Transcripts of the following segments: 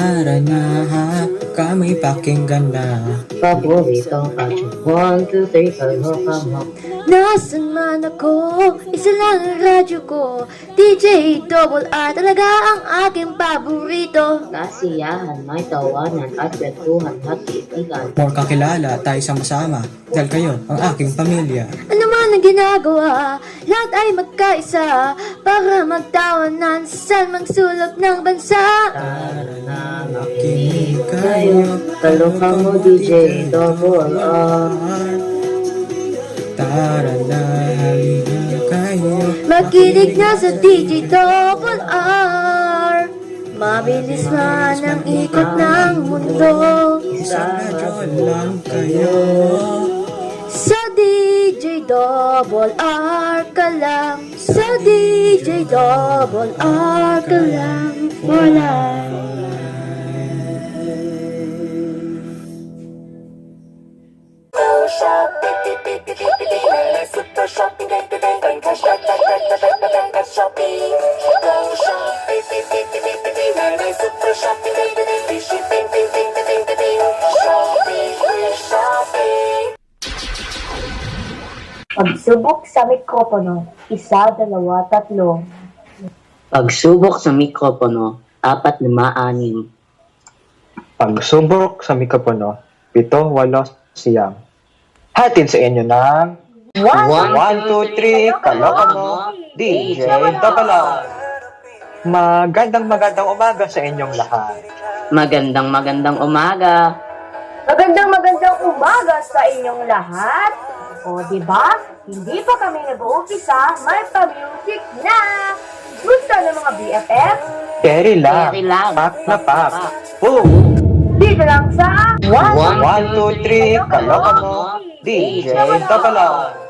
Tara na ha, kami pakinggan na Paborito ka One, two, three, kalo ka mo Nasaan man ako, isa lang ang radyo ko DJ Double R talaga ang aking paborito Kasiyahan, may tawanan at kwentuhan at kaibigan More kakilala, tayo sama-sama Dahil kayo, ang aking pamilya. Ano man ang ginagawa, lahat ay magkaisa Para magtawanan sa mang sulok ng bansa. Tara kayo Kaloka mo DJ Double R Tara na, halina kayo Makinig na sa DJ Double R. Mabilis man ang ikot ng mundo. Isang radyo lang kayo Sa DJ Double R ka lang. Sa DJ Double R ka lang. For life shopping, bang, bang, bang, cash, bang, bang, bang, bang, bang, bang, bang, cash shopping. Go shopping, beep, beep, beep, beep, beep, beep, bang, bang, super shopping, bang, bang, bang, free shipping, bing, bing, bing, bing, bing, bing. Shopping, free shopping. Pagsubok sa mikropono, isa, dalawa, tatlo. Pagsubok sa mikropono Apat, lima, anim Pagsubok sa mikropono, pito, walo, siyam. Hatid sa inyo ng One, 1, 2, 3, kaloka mo, DJ Tapala. Magandang magandang umaga sa inyong lahat. Magandang magandang umaga Magandang magandang umaga sa inyong lahat. O, di ba? Hindi pa kami nag-uumpisa, may pa-music na! Gusto ng mga BFF? Carry lang, Carry lang. pak na pak. Boom! Dito lang sa One, 1, 2, 3, kaloka mo, DJ Tapala.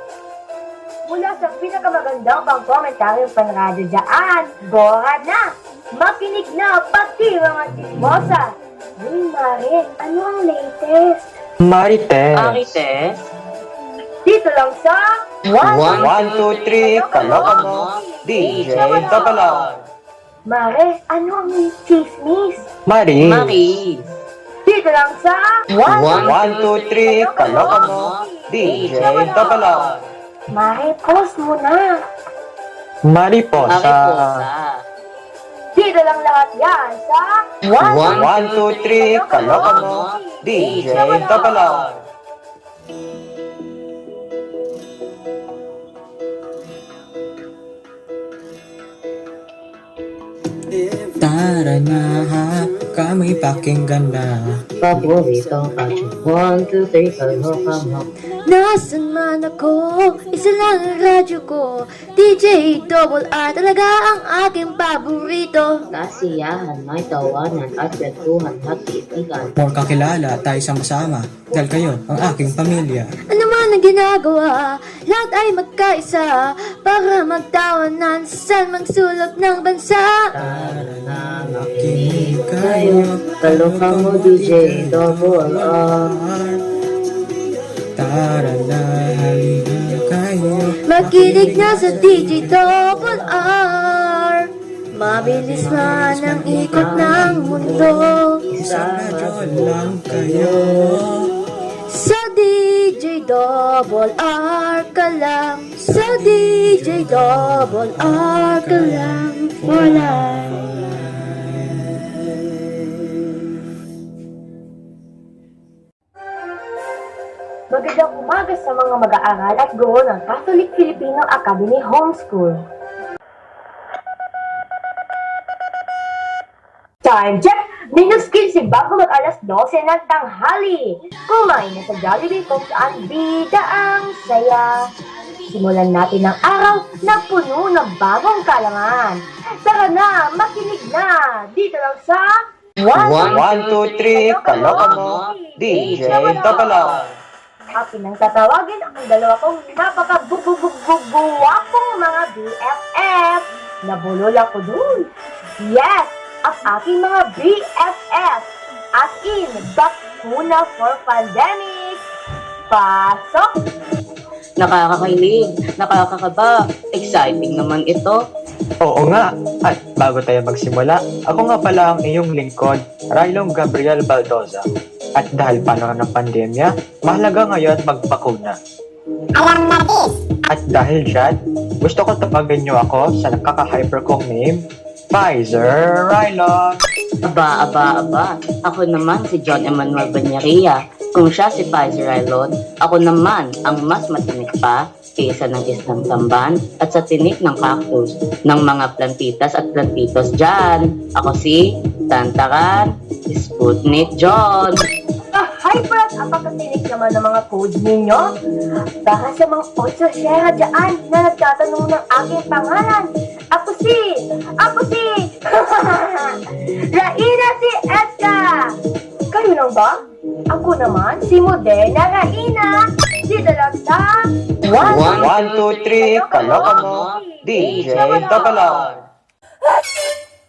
Mula sa pinakamagandang pang-komentaryong panradyo dyan, Bora na! Makinig na pati mga chismosa! Uy, Mare, ano ang latest? Marites. Marites Dito lang sa One, 1, 2, 3, kaloka mo, DJ Tapala. Mare, ano ang chismis? Maris. Maris Dito lang sa One, 1, 2, 3, kaloka mo, DJ Tapala. Mare, post mo na! Mariposa. Mariposa Dito lang lahat yan sa One, 1, 2, 3, kaloka mo, DJ Tapala. Tara na ha, kami pakinggan na. Paborito ka One, two, three, kalo ka mo Nasaan man ako, isa lang ang radyo ko. DJ Double R talaga ang aking paborito. Kasiyahan, may tawanan at kwentuhan at kaibigan. More kakilala, tayo sama-sama Dahil kayo, ang aking pamilya. Ano man ang ginagawa, lahat ay magkaisa. Para magtawanan sa mang sulok ng bansa. Tara na Makinig kayo. Kaloka mo DJ Double R Tara na, halina kayo. Makinig na sa Double R. Mabilis man ang ikot ng mundo. Isang radyo lang kayo. Sa DJ Double R ka lang. Sa DJ Double R ka lang. For life Magandang umaga sa mga mag-aaral at guro ng Catholic Filipino Academy Homeschool. Time check! Minus si bago mag alas 12 ng tanghali. Kumain na sa Jollibee kung saan bida ang saya. Simulan natin ang araw na puno ng bagong kalaman. Tara na, makinig na! Dito lang sa One, 1, 2, 3, kaloka mo, DJ Tapala. Akin ang tatawagin ang dalawa kong napaka-bububububuwapong mga BFF. Nabulol ako dun. Yes, ang aking mga BFF. As in, bakuna for pandemic. Pasok! Nakakakilig, nakakakaba, exciting naman ito Oo nga. At bago tayo magsimula, ako nga pala ang iyong lingkod, Rylong Gabriel Baldoza. At dahil panahon ng pandemya, mahalaga ngayon magpakuna. At dahil dyan, gusto ko tawagin niyo ako sa nakaka-hyper kong name, Pfizer Rylong. Aba, aba, aba. Ako naman si John Emmanuel Banyaria. Kung siya si Pfizer Rylon, ako naman ang mas matinik pa kaysa ng isang tamban at sa tinik ng cactus ng mga plantitas at plantitos dyan. Ako si Tantaran Sputnik John. Ah, hyper at ang pagkatinig naman ng mga codes ninyo. Baka sa mga ocho share dyan na nagtatanong ng aking pangalan. Ako si, ako si, Raina si Edka. Kayo lang ba? Ako naman si Moderna Raina. Si Dalagta. One, One, two, three, kaloka mo, DJ Dabalon.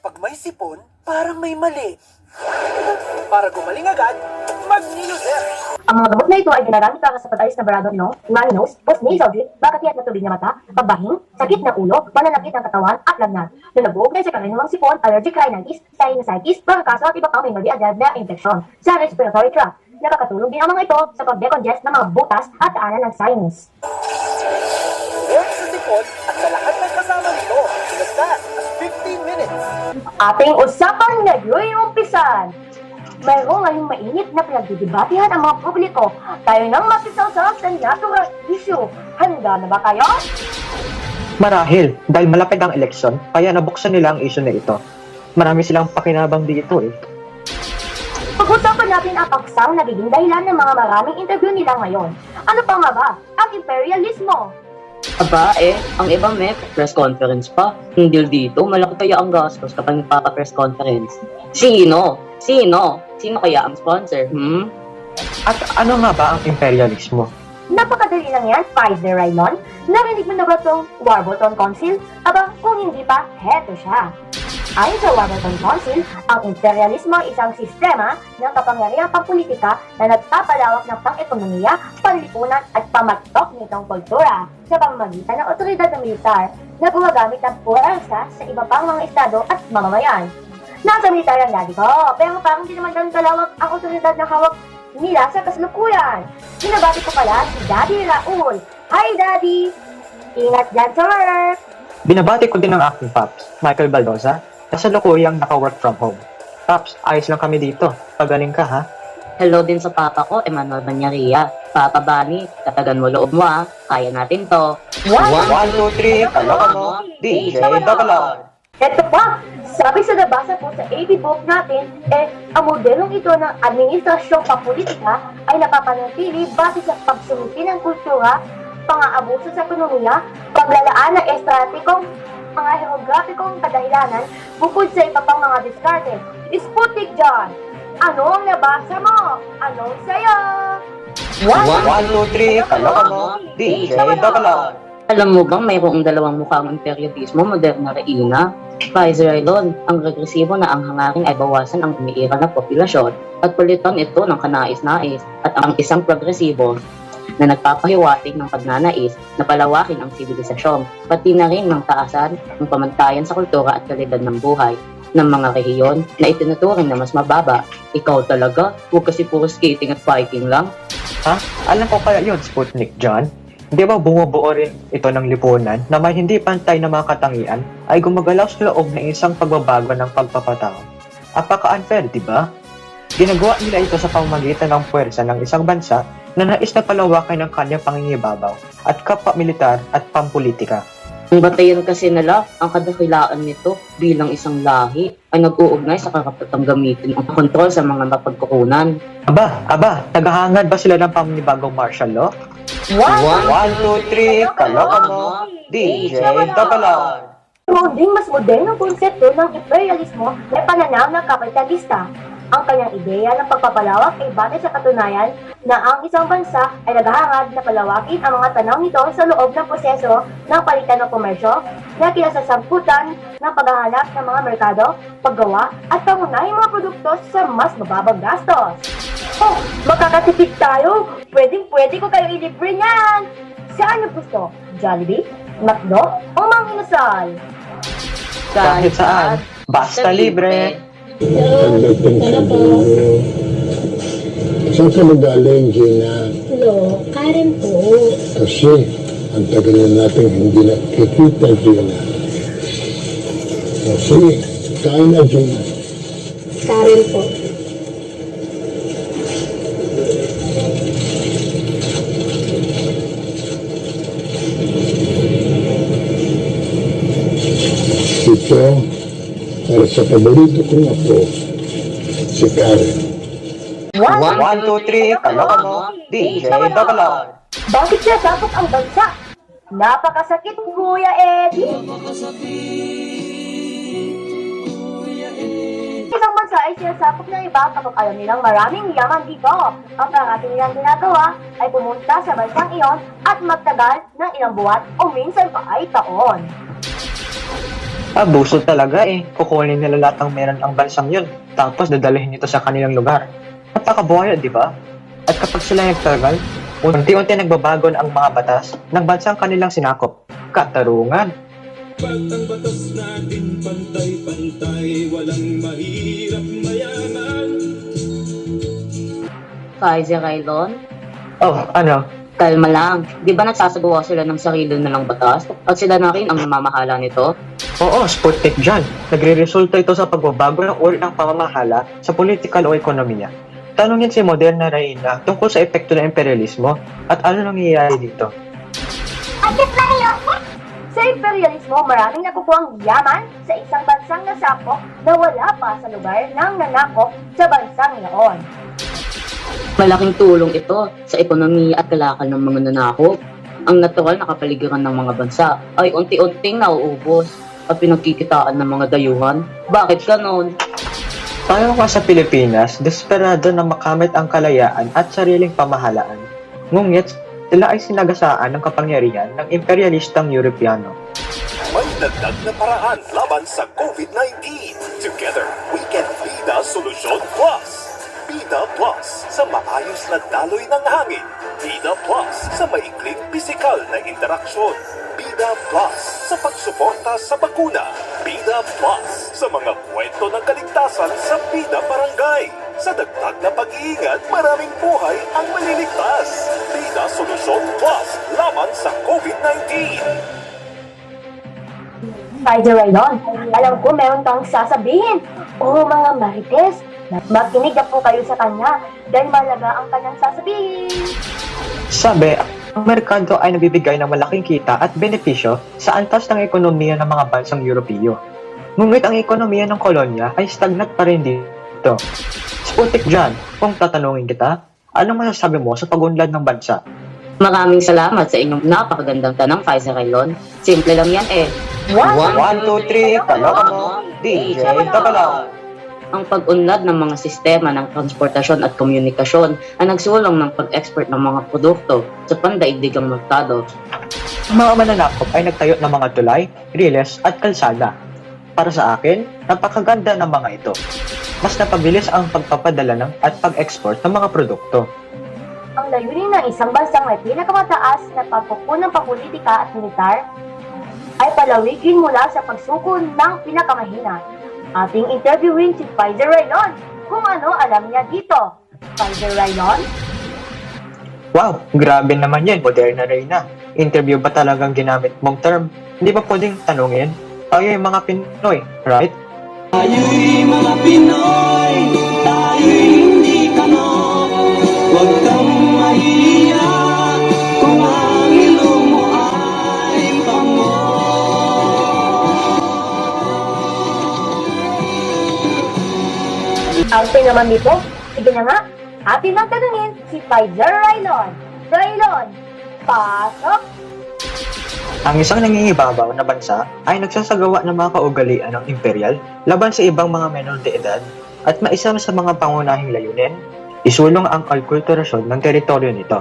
Pag may sipon, parang may mali. Para gumaling agad, mag-Neozer. Ang mga gamot na ito ay ginagamit para sa pag-alis ng barado no, runny nose, post-nasal drip, bakati at matubig na mata, pagbahing, sakit ng ulo, pananakit ng katawan at lagnat na nag-uugnay sa karaniwang sipon, allergic rhinitis, sinusitis, pagkakaso at iba pang may mali-agad na infeksyon sa respiratory tract. Nakakatulong din ang mga ito sa pag-decongest ng mga butas at daanan ng sinus. Work sa sipon Ating usapan ngayon'y umpisan. Mayroong ngayong mainit na pinagdidebatehan ang mga publiko. Tayo nang makisawsaw sa natural issue. Handa na ba kayo? Marahil, dahil malapit ang eleksyon, kaya nabuksan nila ang issue na ito. Marami silang pakinabang dito eh. Pag-usapan natin ang paksang nagiging dahilan ng mga maraming interview nila ngayon. Ano pa nga ba? Ang imperialismo. Aba eh, ang iba may press conference pa. Hindi dito, malaki kaya ang gastos kapag nagpapa-press conference. Sino? Sino? Sino kaya ang sponsor? Hmm? At ano nga ba ang imperialismo? Napakadali lang yan, Pfizer Rylon. Narinig mo na ba itong Warburton Council? Aba, kung hindi pa, heto siya. Ayon sa Warburton Council, ang imperialismo ay isang sistema ng kapangyarihang pampolitika na nagpapalawak ng pang-ekonomiya, panlipunan at pamatok nitong kultura sa pamamagitan ng otoridad ng militar na gumagamit ng puwersa sa iba pang mga estado at mamamayan. Nasa militar ang daddy ko, pero parang di naman ganun ang otoridad na hawak nila sa kasalukuyan. Binabati ko pala si Daddy Raul. Hi, Daddy! Ingat dyan sa work! Binabati ko din ang aking paps, Michael Baldoza, na sa lukuyang naka-work from home. Paps, ayos lang kami dito. Pagaling ka ha. Hello din sa papa ko, Emmanuel Banyaria. Papa Bani, katagan mo loob mo ah. Kaya natin to. One, two, three, kaloka mo, DJ Dabalon. Ito pa, sabi sa nabasa po sa AB book natin, eh, ang modelong ito ng administrasyong papolitika ay napapanatili base sa pagsumiti ng kultura, pang-aabuso sa ekonomiya, paglalaan ng estratikong mga heografikong kadahilanan bukod sa iba pang mga diskarte. Sputnik John, ano ang nabasa mo? Anong sayo? One, two, three, kaloka mo, DJ Dabalon. Alam mo bang mayroong dalawang mukhang imperialismo, Moderna Reina? Pfizer Elon, ang regresibo na ang hangarin ay bawasan ang umiira na populasyon at palitan ito ng kanais-nais at ang isang progresibo na nagpapahiwatig ng pagnanais na palawakin ang sibilisasyon, pati na rin ng taasan ng pamantayan sa kultura at kalidad ng buhay ng mga rehiyon na itinuturing na mas mababa. Ikaw talaga, huwag kasi puro skating at fighting lang. Ha? Alam ko kaya yun, Sputnik John. Di ba bumubuo rin ito ng lipunan na may hindi pantay na mga katangian ay gumagalaw sa loob ng isang pagbabago ng pagpapatao? Apaka-unfair, di ba? Ginagawa nila ito sa pamamagitan ng puwersa ng isang bansa na nais na palawakin ng kanyang pangingibabaw at kapwa militar at pampolitika. Ang batayan kasi nila, ang kadakilaan nito bilang isang lahi ay nag-uugnay sa karapatang gamitin ang kontrol sa mga mapagkukunan. Aba, aba, tagahangad ba sila ng pamanibagong martial law? One, One, two, three, kaloka mo, DJ Dabalon. Muling mas modernong konsepto ng imperialismo ay pananaw ng kapitalista. Ang kanyang ideya ng pagpapalawak ay batay sa katunayan na ang isang bansa ay naghahangad na palawakin ang mga tanaw nito sa loob ng proseso ng palitan ng komersyo na kinasasamputan ng paghahanap ng mga merkado, paggawa at pangunahing mga produkto sa mas mababang gastos. Oh, makakatipid tayo! Pwedeng pwede ko kayo ilibre niyan! Saan niyo gusto? Jollibee? McDo? O Mang Inasal? Kahit saan, basta libre. Pagdating sa dulo. Saan ka magaling, Gina? Hello, Karen po. Kasi, ang tagal na natin hindi nakikita, Gina. Kasi, kain na, Gina. Karen po. Ito, para sa paborito kong apo, si Karen. One, two, three, kaloka mo, DJ Bakit nasakop ang bansa? Napakasakit, Kuya Eddie! Isang bansa ay sinasakop ng iba kapag alam nilang maraming yaman dito. Ang parati nilang ginagawa ay pumunta sa bansang iyon at magtagal ng ilang buwan o minsan pa ay taon. Abuso talaga eh. Kukunin nila lahat ng meron ang bansang yun. Tapos dadalhin ito sa kanilang lugar. Napakabuhaya, di ba? At kapag sila nagtagal, unti-unti nagbabago na ang mga batas ng bansang kanilang sinakop. Katarungan. Ba't ang batas natin pantay-pantay Walang mahirap mayaman Kaiser Raylon, Oh, ano? Kalma lang. Di ba nagsasagawa sila ng sarili nilang batas? At sila na rin ang namamahala nito? Oo, Sputnik dyan. Nagre-resulta ito sa pagbabago ng uri ng pamamahala sa politikal o ekonomiya. Tanungin si Moderna Reina tungkol sa epekto ng imperialismo at ano nangyayari dito. Sa imperialismo, maraming nakukuhang yaman sa isang bansang nasakop na wala pa sa lugar ng nanakop sa bansang iyon. Malaking tulong ito sa ekonomiya at kalakal ng mga nanakop. Ang natural na kapaligiran ng mga bansa ay unti-unting nauubos at pinagkikitaan ng mga dayuhan. Bakit ganon? Tayo ka sa Pilipinas, desperado na makamit ang kalayaan at sariling pamahalaan. Ngunit, sila ay sinagasaan ng kapangyarihan ng imperialistang Europeano. May dagdag na paraan laban sa COVID-19. Together, we can Bida Solusyon Plus. Bida Plus sa maayos na daloy ng hangin. Bida Plus sa maikling pisikal na interaksyon. Bida Plus sa pagsuporta sa bakuna. Bida Plus sa mga kwento ng kaligtasan sa Bida Barangay. Sa dagdag na pag-iingat, maraming buhay ang maliligtas. Bida Solusyon Plus laban sa COVID-19. Spider Rayon, alam ko meron kang sasabihin. Oo mga marites, makinig na po kayo sa kanya dahil malaga ang kanyang sasabihin. Sabi, ang merkado ay nabibigay ng malaking kita at benepisyo sa antas ng ekonomiya ng mga bansang Europeo. Ngunit ang ekonomiya ng kolonya ay stagnant pa rin dito. Sputik dyan, kung tatanungin kita, anong masasabi mo sa pagunlad ng bansa? Maraming salamat sa inyong napakagandang tanong, Kaiser Raylon. Simple lang yan eh. One, two, three, kaloka mo, DJ Double Ang pag-unlad ng mga sistema ng transportasyon at komunikasyon ay nagsulong ng pag-export ng mga produkto sa pandaigdigang merkado. Ang mga mananakop ay nagtayo ng mga tulay, riles at kalsada. Para sa akin, napakaganda ng mga ito. Mas napabilis ang pagpapadala ng at pag-export ng mga produkto. Ang layunin ng isang bansang may pinakamataas na pagkukunang papolitika at militar ay palawigin mula sa pagsuko ng pinakamahina. Ating interviewin si Pfizer Rayon kung ano alam niya dito. Pfizer Rayon? Wow, grabe naman yan, Moderna Reyna. Interview ba talagang ginamit mong term? Hindi ba pwedeng tanungin? Tayo yung mga Pinoy, right? Tayo'y mga Pinoy Ang naman nito, sige na nga, atin ang tanungin si Pfizer Rayon. Rayon, pasok! Ang isang nangingibabaw na bansa ay nagsasagawa ng mga kaugalian ng imperial laban sa ibang mga menor de edad at maisama sa mga pangunahing layunin, isulong ang kalkulturasyon ng teritoryo nito.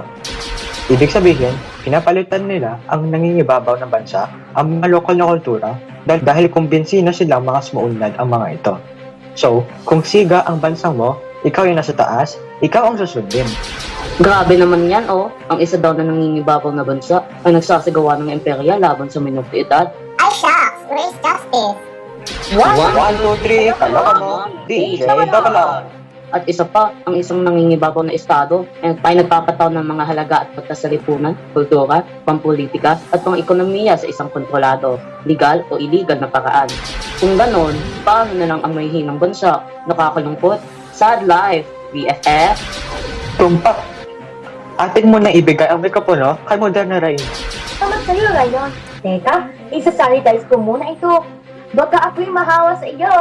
Ibig sabihin, pinapalitan nila ang nangingibabaw na bansa ang mga lokal na kultura dahil, dahil kumbinsi na silang mga sumuunlad ang mga ito. So, kung siga ang bansang mo, ikaw yung nasa taas, ikaw ang susundin. Grabe naman yan, oh. Ang isa daw na nangingibabaw na bansa ay nagsasagawa ng imperya laban sa minority edad. Ay, shucks! Where is justice? One, two, three, kaloka mo, DJ R. At isa pa, ang isang nangingibabaw na estado ay nagpapataw ng mga halaga at batas sa lipunan, kultura, pampolitika at pang-ekonomiya sa isang kontrolado, legal o illegal na paraan. Kung ganon, paano na lang ang may hinang bansa? Nakakalungkot? Sad life, BFF? Tumpak. Atin mo na ibigay ang mikropono kay Moderna Rain. Salamat sa'yo, Rayon. Teka, isa-sanitize ko muna ito. Baka ako'y mahawa sa iyo.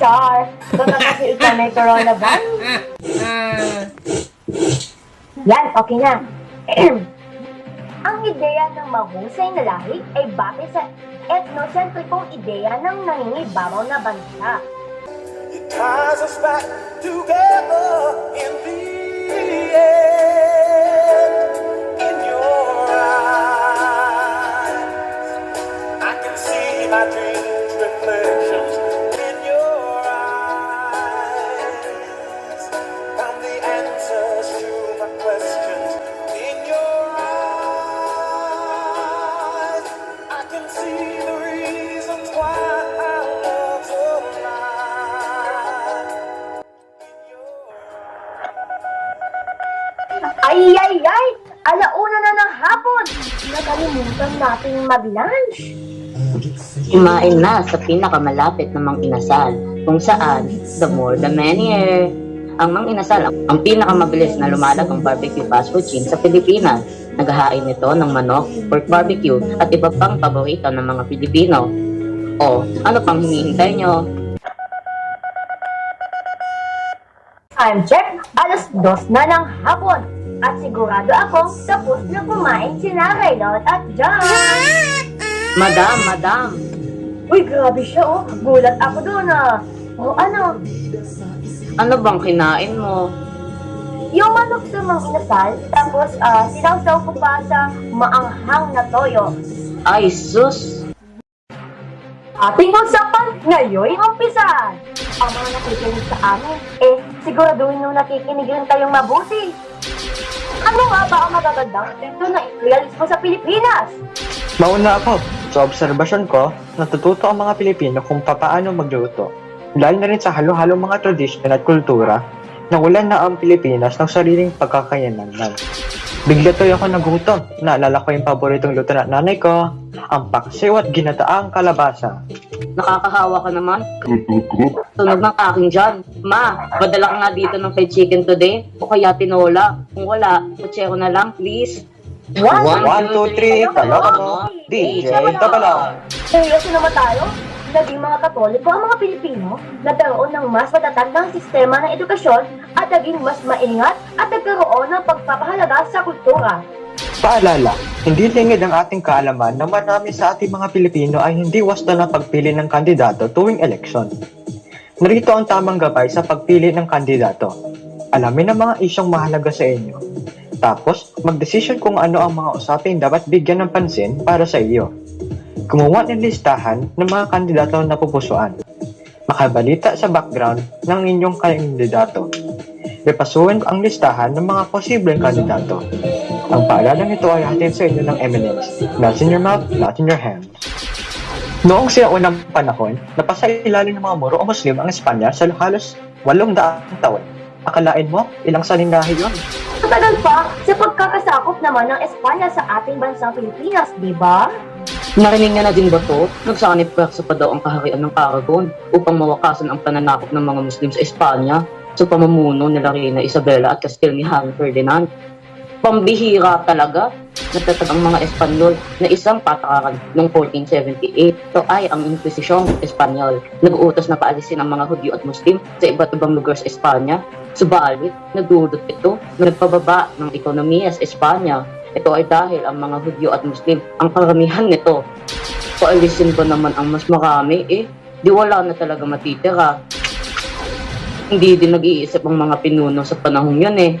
Char, baka kasi ikaw may coronavirus. Yan, okay na. Ang ideya ng mahusay na lahi ay batay sa ethnocentricong ideya ng nangingibabaw na bansa. It ties us back together in the end. In your eyes, I can see my dreams Nakalimutan nating mag-lunch. Kumain na sa pinakamalapit na mang inasal, kung saan, the more the merrier. Ang mang inasal, ang pinakamabilis na lumalag ang barbecue fast food chain sa Pilipinas. Naghahain nito ng manok, pork barbecue, at iba pang paborito ng mga Pilipino. O, ano pang hinihintay nyo? Time check, alas dos na ng hapon. At sigurado akong tapos na kumain si Raylon at John. Madam, madam, Uy, grabe siya oh. Gulat ako doon ah. O ano, ano bang kinain mo? yung manok sa mga inasal, tapos ah, sinawsaw ko pa sa maanghang na toyo. Ay, sus! Ating usapan ngayon umpisa. Ang mga nakikinig sa amin, eh, siguraduhin nyo nakikinig rin kayong mabuti. Ano nga ba ang magagandang epekto ng imperialismo sa Pilipinas? Mauna ako. Sa obserbasyon ko, natututo ang mga Pilipino kung papaano magluto. Dahil na rin sa halo-halo mga tradisyon at kultura, nawalan na ang Pilipinas ng sariling pagkakayanan. Bigla tuloy ako nagutom. Naalala ko yung paboritong luto ng nanay ko, ang paksiw at ginataang kalabasa. Nakakahawa ka naman. Tunog ng aking dyan. Ma, padala ka nga dito ng fried chicken today o kaya tinola. Kung wala, kutsero na lang, please. One, One, two, three, kaloka mo, DJ R. Seryoso naman tayo? Naging mga Katoliko ang mga Pilipino, nagkaroon ng mas matatandang sistema ng edukasyon at naging mas maingat at nagkaroon ng pagpapahalaga sa kultura. Paalala, hindi lingid ang ating kaalaman na marami sa ating mga Pilipino ay hindi wasta na pagpili ng kandidato tuwing eleksyon. Narito ang tamang gabay sa pagpili ng kandidato. Alamin ang mga isyong mahalaga sa inyo. Tapos, magdesisyon kung ano ang mga usapin dapat bigyan ng pansin para sa iyo. Gumawa ng listahan ng mga kandidato na pupusuan. Makabalita sa background ng inyong kandidato. Ipasuin ang listahan ng mga posibleng kandidato. Ang paalalang ito ay hatid sa inyo ng eminence. Not in your mouth, not in your hands. Noong siya unang panahon, napasa ilalim ng mga Moro o Muslim ang Espanya sa halos 800 taon. Akalain mo, ilang salinahe yun? Matagal pa sa pagkakasakop naman ng Espanya sa ating bansang Pilipinas, di ba? Narinig niya na din ba to? Nagsanip pa daw ang kaharian ng Aragon upang mawakasan ang pananakop ng mga Muslim sa Espanya sa pamumuno nila Reina Isabela at Kastil ni Harry Ferdinand. Pambihira talaga. Natatag ang mga Espanyol na isang patakaran noong 1478. Ito ay ang Inquisisyong Espanyol. Nag-uutos na paalisin ang mga Hudyo at Muslim sa iba't ibang lugar sa Espanya. Subalit, nagdudot ito na nagpababa ng ekonomiya sa Espanya. Ito ay dahil ang mga Hudyo at Muslim ang karamihan nito. Paalisin ba naman ang mas marami eh? Di wala na talaga matitira. Hindi din nag-iisip ang mga pinuno sa panahong yun eh.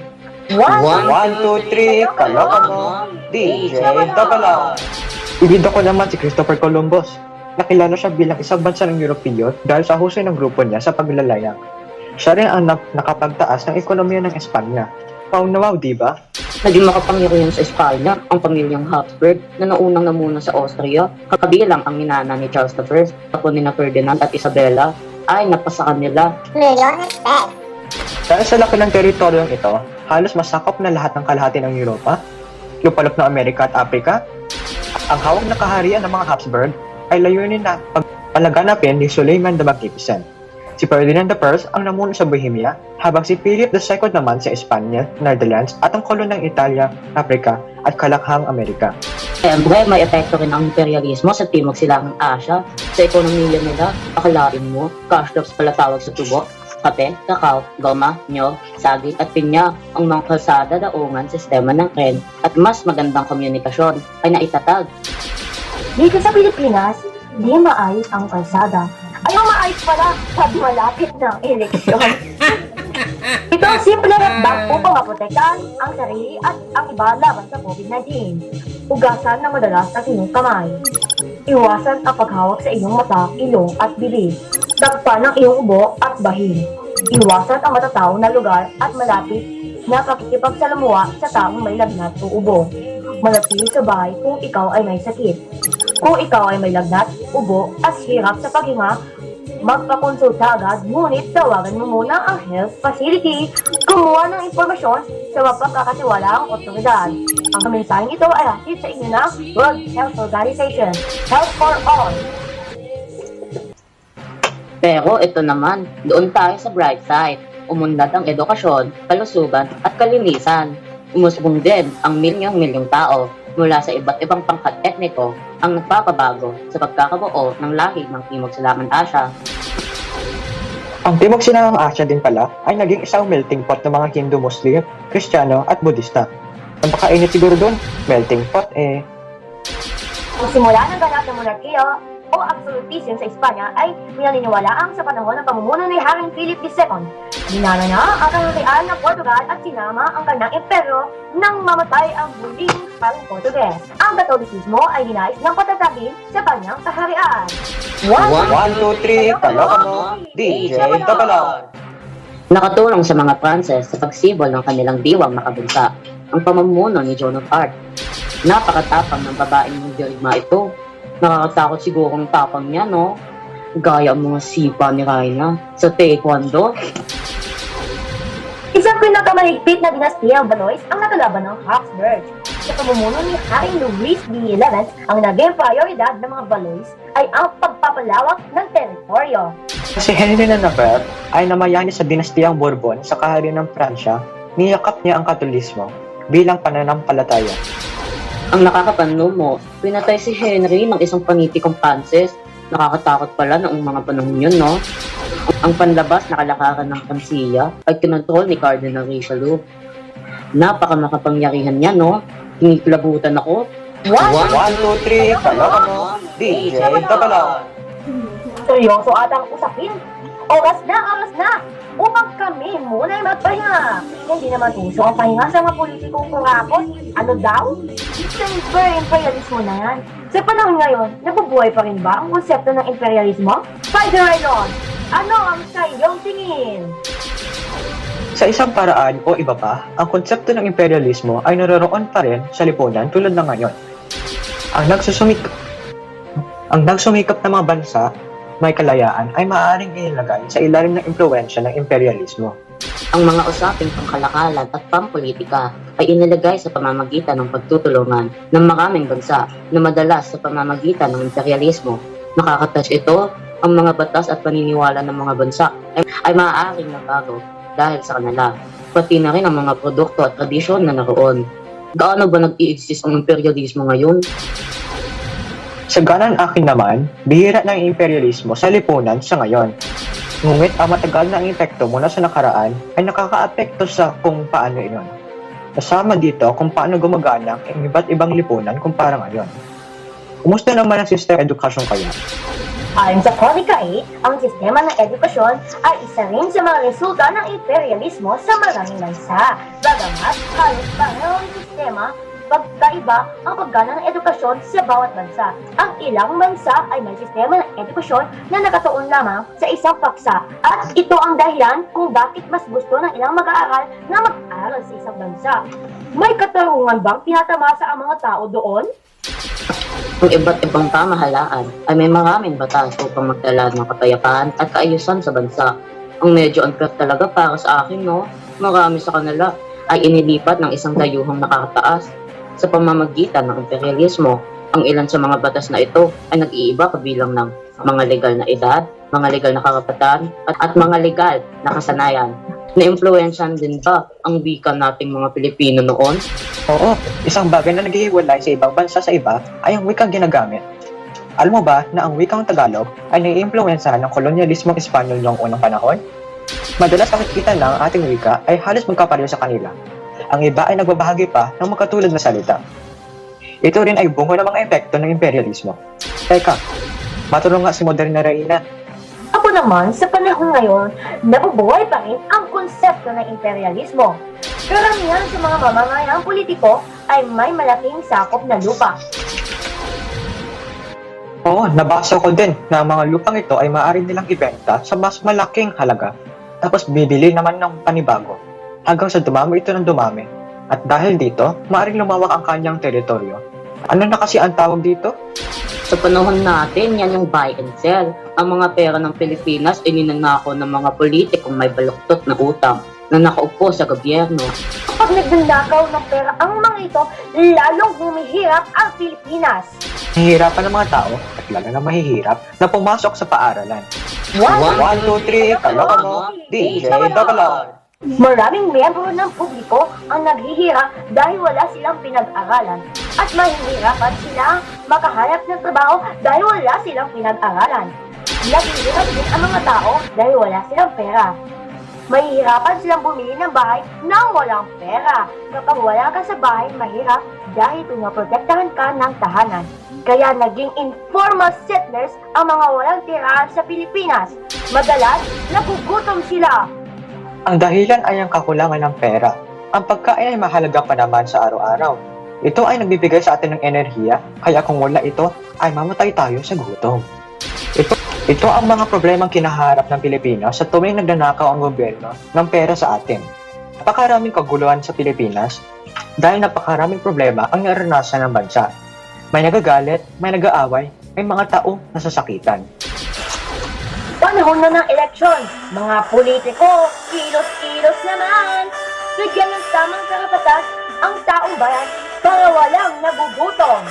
One, One, two, three, kaloka mo, DJ R. Ibida ko naman si Christopher Columbus. Nakilala siya bilang isang bansa ng Europeo dahil sa husay ng grupo niya sa paglalayag. Siya rin ang nak- nakapagtaas ng ekonomiya ng Espanya. Wow na wow, di ba? Naging makapangyarihan sa Espanya ang pamilyang Habsburg na naunang namuna sa Austria, kabilang ang minana ni Charles I, apo ni na Ferdinand at Isabella, ay napasa kanila. Milyones pesos. Dahil sa laki ng teritoryong ito, halos masakop na lahat ng kalahati ng Europa, lupalop ng Amerika at Afrika. Ang hawak na kaharian ng mga Habsburg ay layunin na pagpalaganapin ni Suleiman the Magnificent. Si Ferdinand I ang namuno sa Bohemia, habang si Philip II naman sa Espanya, Netherlands at ang kolon ng Italia, Afrika at Kalakhang Amerika. Siyempre, may epekto rin ang imperialismo sa Timog Silangang Asya. Sa ekonomiya nila, akalain mo, cash crops pala tawag sa tubo, kape, kakao, goma, nyog, saging at pinya ang mga kalsada, daungan, sistema ng tren at mas magandang komunikasyon ay naitatag. Dito sa Pilipinas, di maayos ang kalsada. Ay, ang maayos pala pag malapit ng eleksyon. Ito ang simple hakbang upang maprotektahan ang sarili at ang iba laban sa COVID-19. Ugasan ng madalas ang inyong kamay. Iwasan ang paghawak sa iyong mata, ilong at bibig. Takpan ang iyong ubo at bahin. Iwasan ang matatao na lugar at malapit na pakikipagsalamuha sa taong may lagnat o ubo. Manatili sa bahay kung ikaw ay may sakit. Kung ikaw ay may lagnat, ubo, at hirap sa paghinga, magpakonsulta agad, ngunit tawagan mo muna ang health facility. Kumuha ng impormasyon sa mapagkakatiwalaang otoridad. Ang mensaheng ito ay hatid sa inyo ng World Health Organization. Health for All. Pero ito naman, doon tayo sa bright side. Umunlad ang edukasyon, kalusugan at kalinisan. Umusbong din ang milyong-milyong tao mula sa iba't ibang pangkat etniko ang nagpapabago sa pagkakabuo ng lahi ng Timog Silangan Asya. Ang Timog Silangang Asya din pala ay naging isang melting pot ng mga Hindu, Muslim, Kristiyano at Budista. Ang pakainit siguro doon, melting pot eh. Ang simula ng ganap ng monarkiya o absolutism sa Espanya ay pinaniniwalaang sa panahon ng pamumuno ni Haring Philip II. Dinana niya ang kaharian ng Portugal at sinama ang kanyang imperyo nang mamatay ang buling Haring Portugues. Ang Katolisismo ay dinais ng patatagin sa kanyang kaharian. One, two, three, kaloka mo, DJ Tabalon. Nakatulong sa mga Frances sa pagsibol ng kanilang diwang makabunsa ang pamumuno ni Joan of Arc. Napakatapang ng babaeng ng dirigma ito. Nakakatakot siguro ang tapang niya, no? Gaya ang mga sipa ni Raina sa taekwondo. Isang pinakamahigpit na dinastiya ang Valois ang nakalaban ng Habsburg. Sa pamumuno ni Haring Louis XI, ang naging prioridad ng mga Valois ay ang pagpapalawak ng teritoryo. Si Henry na Navarre ay namayani sa dinastiyang Bourbon sa kaharian ng Pransya, niyakap niya ang katolismo bilang pananampalataya. Ang nakakapanlo mo, pinatay si Henry ng isang panitikong Frances. Nakakatakot pala noong mga panahon yun, no? Ang panlabas na kalakaran ng Pansiya ay kinontrol ni Cardinal Richelieu. Napaka makapangyarihan niya, no? Kinikilabutan ako. One, two, three, kaloka mo, DJ Tabalon. Seryoso atang usapin. Oras na, oras na! Upang kami muna ay magpahinga. Hindi naman uso ang pahinga sa mga politikong kurakot. Ano daw? Siyempre, imperialismo na yan. Sa panahon ngayon, nabubuhay pa rin ba ang konsepto ng imperialismo? Spider Elon, ano ang sa iyong tingin? Sa isang paraan o iba pa, ang konsepto ng imperialismo ay naroroon pa rin sa lipunan tulad ng ngayon. Ang nagsusumikap, ang nagsumikap na mga bansa may kalayaan ay maaaring ilagay sa ilalim ng impluensya ng imperialismo. Ang mga usaping pangkalakalan at pampolitika ay inilagay sa pamamagitan ng pagtutulungan ng maraming bansa na madalas sa pamamagitan ng imperialismo. Nakakatouch ito ang mga batas at paniniwala ng mga bansa ay, ay maaaring nabago dahil sa kanila, pati na rin ang mga produkto at tradisyon na naroon. Gaano ba nag-i-exist ang imperialismo ngayon? Sa ganan akin naman, bihira ng imperialismo sa lipunan sa ngayon. Ngunit ang matagal na epekto mula sa nakaraan ay nakakaapekto sa kung paano iyon. Kasama dito kung paano gumagana ang iba't ibang lipunan kumpara ngayon. Kumusta naman ang sistema edukasyon kaya? Ayon sa Chronica 8, ang sistema ng edukasyon ay isa rin sa mga resulta ng imperialismo sa maraming bansa. Bagamat halos pareho ang sistema, pagkaiba ang paggana ng edukasyon sa bawat bansa. Ang ilang bansa ay may sistema ng edukasyon na nakatuon lamang sa isang paksa at ito ang dahilan kung bakit mas gusto ng ilang mag-aaral na mag-aral sa isang bansa. May katarungan bang tinatamasa ang mga tao doon? Ang iba't ibang pamahalaan ay may maraming batas upang magdala ng kapayapaan at kaayusan sa bansa. Ang medyo unfair talaga para sa akin, no? Marami sa kanila ay inilipat ng isang dayuhang nakakataas. Sa pamamagitan ng imperialismo, ang ilan sa mga batas na ito ay nag-iiba kabilang ng mga legal na edad, mga legal na karapatan, at, at mga legal na kasanayan. Na-influensyan din ba ang wika nating mga Pilipino noon? Oo, isang bagay na naghihiwalay sa ibang bansa sa iba ay ang wikang ginagamit. Alam mo ba na ang wikang Tagalog ay naiimpluwensahan ng kolonyalismong Espanyol noong unang panahon? Madalas nakikita lang ang ating wika ay halos magkapareho sa kanila. Ang iba ay nagbabahagi pa ng magkatulad na salita. Ito rin ay bungo ng mga epekto ng imperialismo. Teka, matulong nga si Moderna Reina. Ako naman, sa panahon ngayon, nabubuhay pa rin ang konsepto ng imperialismo. Karamihan sa mga mamamahayang politiko ay may malaking sakop na lupa. Oo, nabasa ko din na ang mga lupang ito ay maaari nilang ibenta sa mas malaking halaga. Tapos bibili naman ng panibago. Hanggang sa dumami ito ng dumami. At dahil dito, maaaring lumawak ang kanyang teritoryo. Ano na kasi ang tawag dito? Sa panahon natin, yan yung buy and sell. Ang mga pera ng Pilipinas ay ninanako ng mga politikong may baluktot na utang na nakaupo sa gobyerno. Kapag nagnanakaw ng pera ang mga ito, lalong humihirap ang Pilipinas. Hihirapan ng mga tao at lalo na mahihirap na pumasok sa paaralan. One, One, two, three, kaloka mo, DJ Double R. Maraming miyembro ng publiko ang naghihirap dahil wala silang pinag-aralan at mahihirapan silang makahanap ng trabaho dahil wala silang pinag-aralan. Naghihirap din ang mga tao dahil wala silang pera. Mahihirapan silang bumili ng bahay nang walang pera. Kapag wala ka sa bahay, mahirap dahil pinoprotektahan ka ng tahanan. Kaya naging informal settlers ang mga walang tirahan sa Pilipinas. Madalas, nagugutom sila Ang dahilan ay ang kakulangan ng pera. Ang pagkain ay mahalaga pa naman sa araw-araw. Ito ay nagbibigay sa atin ng enerhiya, kaya kung wala ito, ay mamatay tayo sa gutom. Ito, ito ang mga problemang kinaharap ng Pilipinas sa tuwing nagnanakaw ang gobyerno ng pera sa atin. Napakaraming kaguluhan sa Pilipinas dahil napakaraming problema ang naranasan ng bansa. May nagagalit, may nag-aaway, may mga taong nasasakitan. Panahon na ng eleksyon, mga politiko, kilos-kilos naman. Bigyan ng tamang karapatan ang taong bayan para walang nagugutom.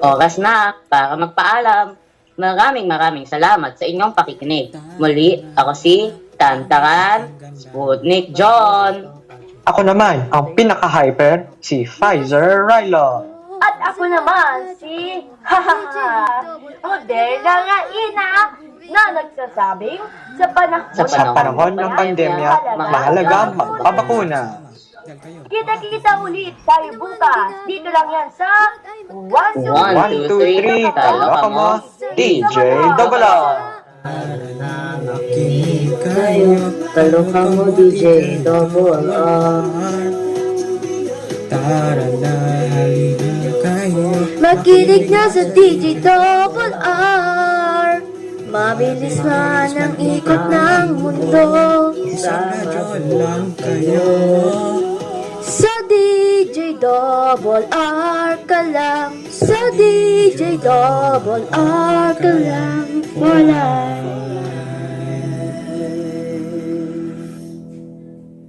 Oras na para magpaalam. Maraming maraming salamat sa inyong pakikinig. Muli, ako si Tantaran Sputnik John. Ako naman, ang pinaka-hyper, si Pfizer Rylon. At ako naman si hahaha, Moderna nga ina na nagsasabing sa panahon, Sa Sa panahon ng pandemya, mahalaga magpabakuna. Kita-kita ulit tayo bukas. Dito lang yan sa 1, 2, One, One, two, three, kaloka mo, DJ. Nakinig kayo. Kaloka mo, DJ Double R. Tara na, halina kayo. Makinig na sa Double R Mabilis man ang ikot ng mundo Isang radyo lang kayo. Sa DJ Double R ka lang Sa DJ Double R ka lang Wala